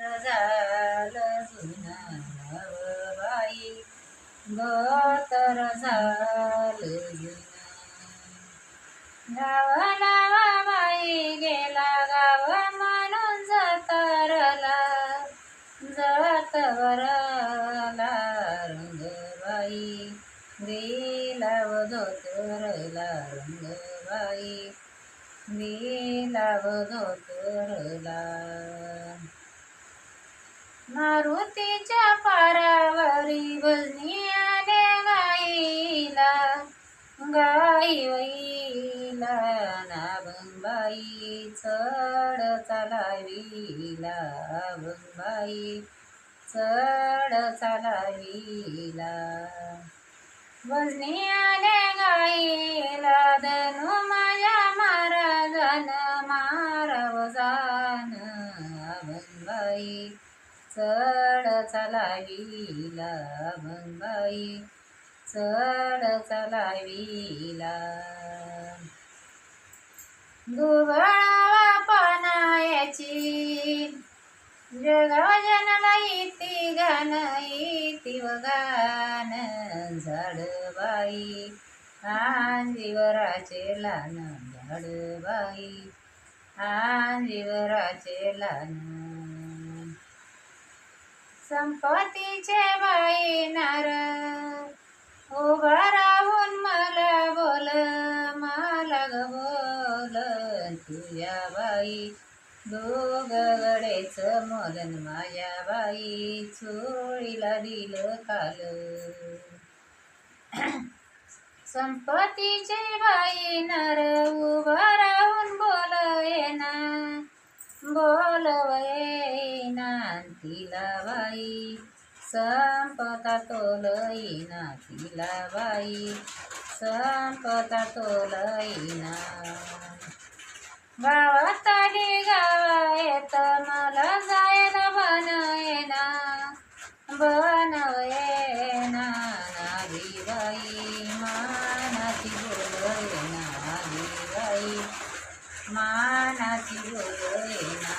झालं जुनं नवबाई गोतर झालं गावा नावा बाई गेला गाव म्हणून जतरला जतवरला रंगबाई. गेला व धोतरला रंगबाई. गेला व धोतरला मारुतीच्या पारावरी भजनी आले गाईला. गाई वईला नाभंबाई चढ चालावीला. भंबाई चढ चालावीला. भजनी आले गाईला धनु माझ्या महाराजान मारव जान अभंबाई चढ चलावीला मंगाई चढ चलावीला. दुबळावा पानायाची. जगा जनला इति गान इति झाडबाई. आंजीवराचे लान झाडबाई. आंजीवराचे लान संपत्तीचे बाई नार. उभा राहून मला बोल मला ग बोल. तुझ्या बाई दोघडेच मोलन माझ्या बाई चोळीला दिलं काल. संपत्तीचे बाई नर. उभा राहून तिला बाई संपता तोलईना तिला बाई संपता तोलईना गावात आली गावा येत मला जायला बनयना बनवयना नावी बाई मानाची बोलयना नावी बाई मानाची बोलयना